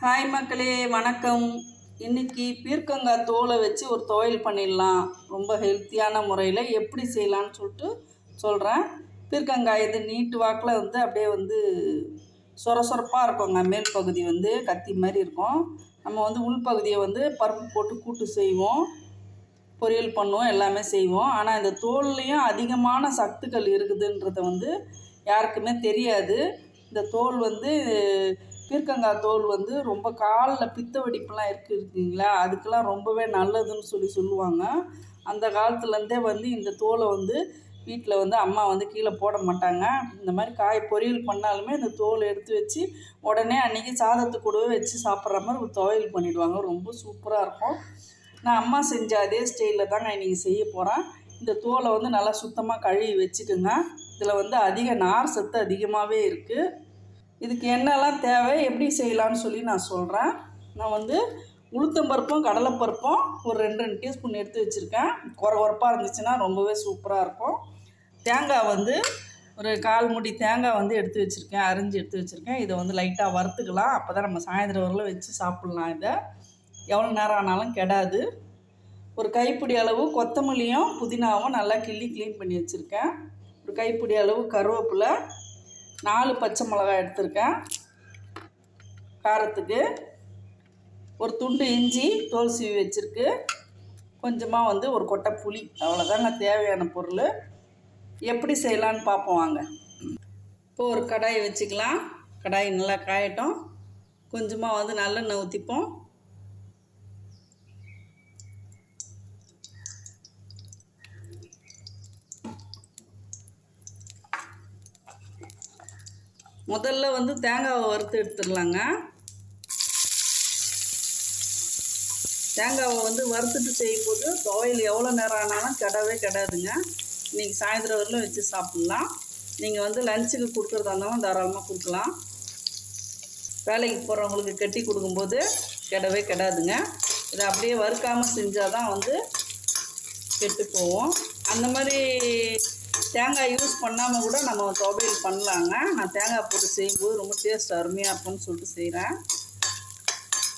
Hi மக்களே வணக்கம். இன்னைக்கு பீர்க்கங்காய் தோலை வச்சு ஒரு துவையல் பண்ணிடலாம். ரொம்ப ஹெல்த்தியான முறையில் எப்படி செய்யலான்னு சொல்லிட்டு சொல்கிறேன் பீர்க்கங்காய் இது நீட்டு வாக்கில் வந்து அப்படியே வந்து சொர சொரப்பாக இருக்குங்க மேல் பகுதி வந்து கத்தி மாதிரி இருக்கும். நம்ம வந்து உள்பகுதியை வந்து பருப்பு போட்டு கூட்டு செய்வோம். பொரியல் பண்ணுவோம் எல்லாமே செய்வோம். ஆனால் இந்த தோல்லையும் அதிகமான சத்துக்கள் இருக்குதுன்றத வந்து யாருக்குமே தெரியாது. இந்த தோல் வந்து பீர்க்கங்காய் தோல் வந்து ரொம்ப காலில் பித்த வெடிப்புலாம் இருக்கு இருக்குங்களா? அதுக்கெல்லாம் ரொம்பவே நல்லதுன்னு சொல்லி சொல்லுவாங்க. அந்த காலத்துலேருந்தே வந்து இந்த தோலை வந்து வீட்டில் வந்து அம்மா வந்து கீழே போட மாட்டாங்க. இந்த மாதிரி காய் பொரியல் பண்ணாலுமே இந்த தோல் எடுத்து வச்சு உடனே அன்றைக்கி சாதத்து கூடவே வச்சு சாப்பிட்ற மாதிரி ஒரு துவையல் பண்ணிவிடுவாங்க ரொம்ப சூப்பராக இருக்கும். நான் அம்மா செஞ்ச அதே ஸ்டைலில் தாங்க இன்றைக்கி செய்ய போகிறேன் இந்த தோலை வந்து நல்லா சுத்தமாக கழுவி வச்சுக்கோங்க. இதில் வந்து அதிக நார் சத்து அதிகமாகவே இருக்குது இதுக்கு என்னெல்லாம் தேவை எப்படி செய்யலாம்னு சொல்லி நான் சொல்கிறேன் நான் வந்து உளுத்தம்பருப்பும் கடலைப்பருப்பும் ஒரு ரெண்டு ரெண்டு டீஸ்பூன் எடுத்து வச்சுருக்கேன். குறை குறப்பாக இருந்துச்சுன்னா ரொம்பவே சூப்பராக இருக்கும். தேங்காய் வந்து ஒரு கால் மூடி தேங்காய் வந்து எடுத்து வச்சுருக்கேன். அரிஞ்சு எடுத்து வச்சுருக்கேன். இதை வந்து லைட்டாக வறுத்துக்கலாம். அப்போ தான் நம்ம சாயந்தரம் வரலாம் வச்சு சாப்பிட்லாம் இதை. எவ்வளோ நேரம் ஆனாலும் கெடாது. ஒரு கைப்பிடி அளவு கொத்தமல்லியும் புதினாவும் நல்லா கிள்ளி க்ளீன் பண்ணி வச்சுருக்கேன். ஒரு கைப்பிடி அளவு கருவேப்பிலை நாலு பச்சை மிளகாய் எடுத்திருக்கேன். காரத்துக்கு ஒரு துண்டு இஞ்சி தோல் சீவி வச்சுருக்கு. கொஞ்சமாக வந்து ஒரு கொட்டை புளி அவ்வளோதாங்க தேவையான பொருள். எப்படி செய்யலான்னு பார்ப்போம் வாங்க. இப்போ ஒரு கடாயை வச்சுக்கலாம். கடாய் நல்லா காயட்டும். கொஞ்சமாக வந்து நல்லெண்ணெய் ஊற்றிப்போம் முதல்ல வந்து தேங்காவை வறுத்து எடுத்துடலாங்க. தேங்காவை வந்து வறுத்துட்டு செய்யும்போது துவையல் எவ்வளோ நேரம் ஆனாலும் கெடவே கெடாதுங்க. இன்றைக்கி சாயந்தரம் வரலும் வச்சு சாப்பிட்லாம். நீங்கள் வந்து லஞ்சுக்கு கொடுக்குறதா இருந்தாலும் தாராளமாக கொடுக்கலாம். வேலைக்கு போகிறவங்களுக்கு கட்டி கொடுக்கும்போது கெடவே கெடாதுங்க. இதை அப்படியே வறுக்காமல் செஞ்சால் தான் வந்து கெட்டு போவோம் அந்த மாதிரி தேங்காய் யூஸ் பண்ணாமல் கூட நம்ம துவையல் பண்ணலாங்க. நான் தேங்காய் போட்டு செய்யும்போது ரொம்ப டேஸ்ட் அருமையாக இருக்கும்னு சொல்லிட்டு செய்கிறேன்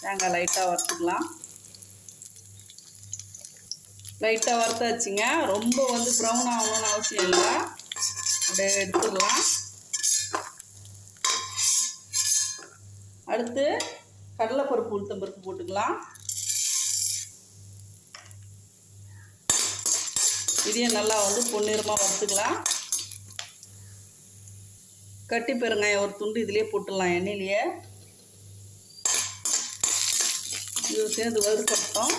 தேங்காய் லைட்டாக வறுத்துக்கலாம். லைட்டாக வறுத்தாச்சுங்க. ரொம்ப வந்து ப்ரௌன் ஆகணும்னு அவசியம் இல்லை. அப்படியே எடுத்துடலாம் அடுத்து கடலைப்பருப்பு உளுத்தம்பருப்பு போட்டுக்கலாம். இதையும் நல்லா வந்து பொன்னிறமாக வறுத்துக்கலாம். கட்டி பெருங்காயம் ஒரு துண்டு இதிலே போட்டுடலாம் எண்ணெயிலேயே. இது சேர்ந்து வறுக்கட்டும்.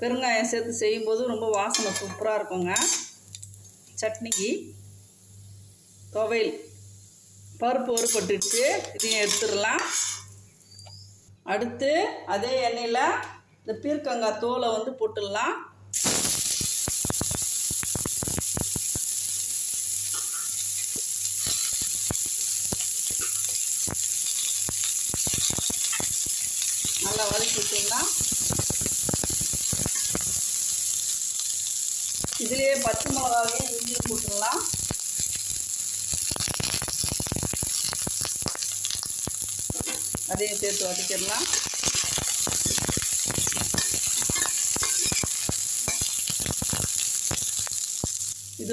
பெருங்காயம் சேர்த்து செய்யும்போது ரொம்ப வாசனை சூப்பராக இருக்குங்க. சட்னிக்கு துவையல் பருப்பு வறுப்பட்டுச்சு இதையும் எடுத்துடலாம். அடுத்து அதே எண்ணெயில் இந்த பீர்க்கங்காய் தோலை வந்து போட்டுடலாம். நல்லா வதக்கி விட்டிங்கன்னா இதுலேயே பச்சை மிளகாவையும் இஞ்சி போட்டுடலாம். அதையும் சேர்த்து வதக்கிடலாம்.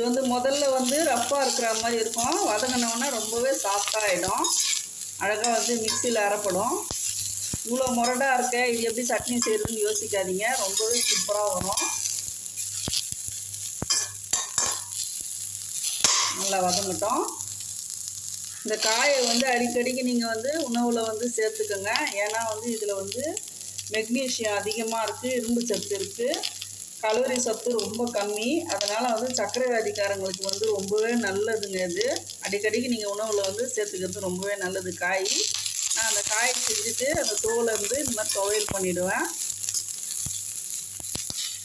இது வந்து முதல்ல வந்து ரஃப்பாக இருக்கிற மாதிரி இருக்கும். வதங்கினோன்னா ரொம்பவே சாஃப்டாக ஆகிடும் அழகாக வந்து மிக்சியில் அரைப்படும். இவ்வளோ முரடாக இருக்க இது எப்படி சட்னி செய்கிறதுன்னு யோசிக்காதீங்க. ரொம்பவே சூப்பராக வரும். நல்லா வதங்கட்டும். இந்த காயை வந்து அடிக்கடிக்கு நீங்கள் வந்து உணவில் வந்து சேர்த்துக்கோங்க. ஏன்னா வந்து இதில் வந்து மெக்னீஷியம் அதிகமாக இருக்குது இரும்பு சத்து இருக்குது கலோரி சத்து ரொம்ப கம்மி. அதனால் வந்து சர்க்கரை வியாதிக்காரங்களுக்கு வந்து ரொம்பவே நல்லதுங்க இது. அடிக்கடிக்கு நீங்கள் உணவில் வந்து சேர்த்துக்கிறது ரொம்பவே நல்லது. காய். நான் அந்த காய் செஞ்சுட்டு அந்த தோலை வந்து இந்த மாதிரி துவையல் பண்ணிவிடுவேன்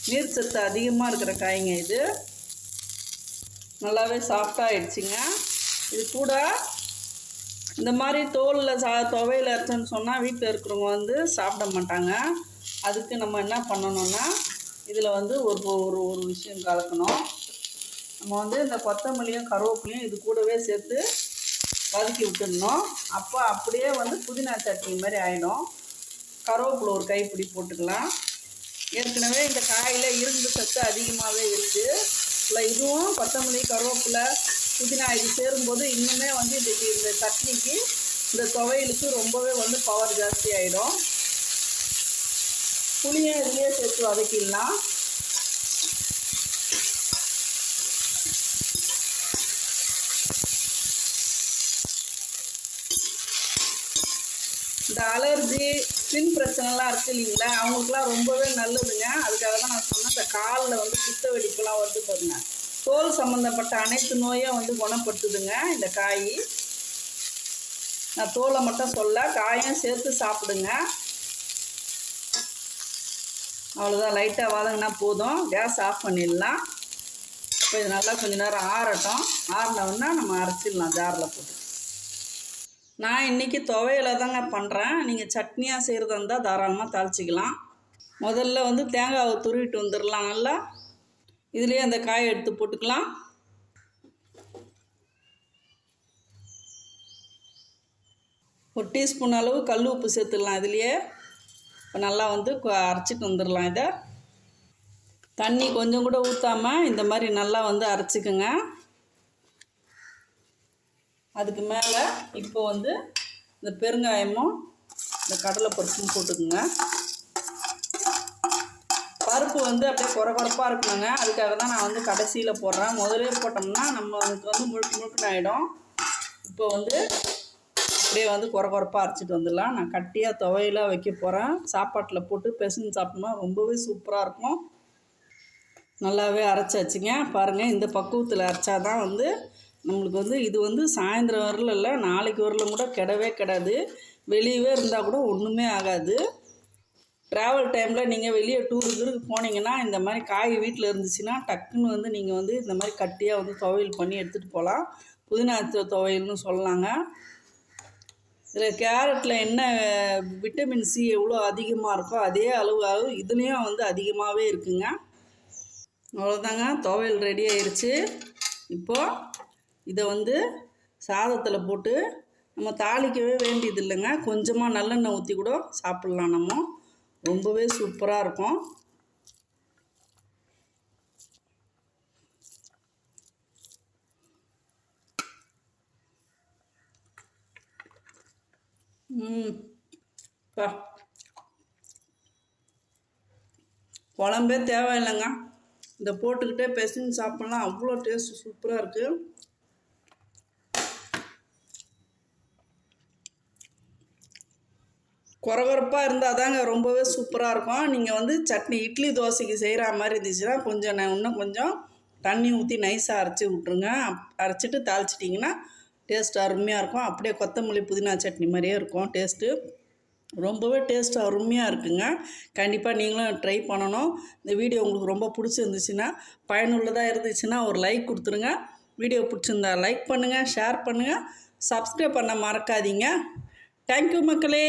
நீர் சத்து அதிகமாக இருக்கிற காய்ங்க இது. நல்லாவே சாஃப்டாக ஆயிடுச்சுங்க. இது கூட இந்த மாதிரி தோலில் சா துவையில் அரைச்சோன்னு சொன்னால் வீட்டில் இருக்கிறவங்க வந்து சாப்பிட மாட்டாங்க. அதுக்கு நம்ம என்ன பண்ணணும்னா இதில் வந்து ஒரு ஒரு ஒரு விஷயம் கலக்கணும். நம்ம வந்து இந்த கொத்தமல்லியும் கருவேப்பிலையும் இது கூடவே சேர்த்து வதக்கி விட்டுடணும். அப்போ அப்படியே வந்து புதினா சட்னி மாதிரி ஆகிடும் கருவேப்பிலை ஒரு கைப்பிடி போட்டுக்கலாம். ஏற்கனவே இந்த காயில் இரும்பு சத்து அதிகமாகவே இருக்குது இல்லை இதுவும் கொத்தமல்லி கருவேப்பிலை புதினா இது சேரும்போது இன்னுமே வந்து இந்த இந்த சட்னிக்கு இந்த துவையலுக்கு ரொம்பவே வந்து பவர் ஜாஸ்தி ஆகிடும் புளியை இதுலேயே சேர்த்து வதக்கிடலாம். இந்த அலர்ஜி ஸ்கின் பிரச்சனைலாம் இருக்குது இல்லைங்களா? அவங்களுக்குலாம் ரொம்பவே நல்லதுங்க. அதுக்காக தான் நான் சொன்னேன் இந்த காலில் வந்து குத்த வெடிப்புலாம் வருது பாருங்க. தோல் சம்மந்தப்பட்ட அனைத்து நோயும் வந்து குணப்படுத்துதுங்க இந்த காய். நான் தோலை மட்டும் சொல்ல காயும் சேர்த்து சாப்பிடுங்க. அவ்வளோதான் லைட்டாக வதங்கினா போதும். கேஸ் ஆஃப் பண்ணிடலாம். இப்போ இது நல்லா கொஞ்சம் நேரம் ஆறட்டும். ஆறினவுன்னா நம்ம அரைச்சிடலாம் ஜாரில் போட்டு. நான் இன்றைக்கி துவையில தாங்க பண்ணுறேன் நீங்கள் சட்னியாக செய்கிறதா இருந்தால் தாராளமாக தாளிச்சிக்கலாம். முதல்ல வந்து தேங்காவை துருவிட்டு வந்துடலாம் நல்லா. இதுலேயே அந்த காயை எடுத்து போட்டுக்கலாம். ஒரு டீஸ்பூன் அளவு கல் உப்பு சேர்த்துடலாம் இதுலேயே. இப்போ நல்லா வந்து அரைச்சிட்டு வந்துடலாம் இதை. தண்ணி கொஞ்சம் கூட ஊற்றாமல் இந்த மாதிரி நல்லா வந்து அரைச்சிக்குங்க. அதுக்கு மேலே இப்போ வந்து இந்த பெருங்காயமும் இந்த கடலை பருப்பும் போட்டுக்குங்க. பருப்பு வந்து அப்படியே குறை குறைப்பாக இருக்கணுங்க. அதுக்காக தான் நான் வந்து கடைசியில் போடுறேன். முதலே போட்டோம்னா நம்ம அதுக்கு வந்து முழுக்க முழுக்குன்னு ஆகிடும் இப்போ வந்து அப்படியே வந்து குறை குறைப்பாக அரைச்சிட்டு வந்துடலாம். நான் கட்டியாக துவையலாக வைக்க போகிறேன் சாப்பாட்டில் போட்டு பெசஞ்சு சாப்பிட்டோம்னா ரொம்பவே சூப்பராக இருக்கும். நல்லாவே அரைச்சாச்சுங்க. பாருங்கள் இந்த பக்குவத்தில் அரைச்சா தான் வந்து நம்மளுக்கு வந்து இது வந்து சாயந்தரம் வரல இல்லை நாளைக்கு வரலும் கூட கிடவே கிடாது. வெளியவே இருந்தால் கூட ஒன்றுமே ஆகாது. ட்ராவல் டைமில் நீங்கள் வெளியே டூரு கீருக்கு போனீங்கன்னா இந்த மாதிரி காய் வீட்டில் இருந்துச்சுன்னா டக்குன்னு வந்து நீங்கள் வந்து இந்த மாதிரி கட்டியாக வந்து துவையல் பண்ணி எடுத்துகிட்டு போகலாம் புதினா துவையல்னு சொல்லலாங்க இதில் கேரட்டில் என்ன விட்டமின் சி எவ்வளோ அதிகமாக இருக்கோ அதே அளவு அளவு இதுலேயும் வந்து அதிகமாகவே இருக்குங்க. அவ்வளோதாங்க துவையல் ரெடி ஆயிடுச்சு இப்போது இதை வந்து சாதத்தில் போட்டு நம்ம தாளிக்கவே வேண்டியது இல்லைங்க கொஞ்சமாக நல்லெண்ணெய் ஊற்றி கூட சாப்பிட்லாம் நம்ம. ரொம்பவே சூப்பராக இருக்கும். பா. குழம்பே தேவையில்லைங்க. இந்த போட்டுக்கிட்டே பெசஞ்சு சாப்பிட்லாம். அவ்வளோ டேஸ்ட் சூப்பராக இருக்குது குறகுறப்பாக இருந்தால் தாங்க ரொம்பவே சூப்பராக இருக்கும். நீங்கள் வந்து சட்னி இட்லி தோசைக்கு செய்கிற மாதிரி இருந்துச்சுன்னா கொஞ்சம் நான் இன்னும் கொஞ்சம் தண்ணி ஊற்றி நைஸாக அரைச்சி விட்ருங்க அரைச்சிட்டு தாளிச்சிட்டிங்கன்னா டேஸ்ட் அருமையாக இருக்கும். அப்படியே கொத்தமல்லி புதினா சட்னி மாதிரியே இருக்கும். டேஸ்ட்டு ரொம்பவே டேஸ்ட் அருமையாக இருக்குங்க. கண்டிப்பாக நீங்களும் ட்ரை பண்ணணும். இந்த வீடியோ உங்களுக்கு ரொம்ப பிடிச்சிருந்துச்சுன்னா பயனுள்ளதாக இருந்துச்சுன்னா ஒரு லைக் கொடுத்துருங்க. வீடியோ பிடிச்சிருந்தா லைக் பண்ணுங்கள் ஷேர் பண்ணுங்கள் சப்ஸ்கிரைப் பண்ண மறக்காதீங்க. தேங்க்யூ மக்களே.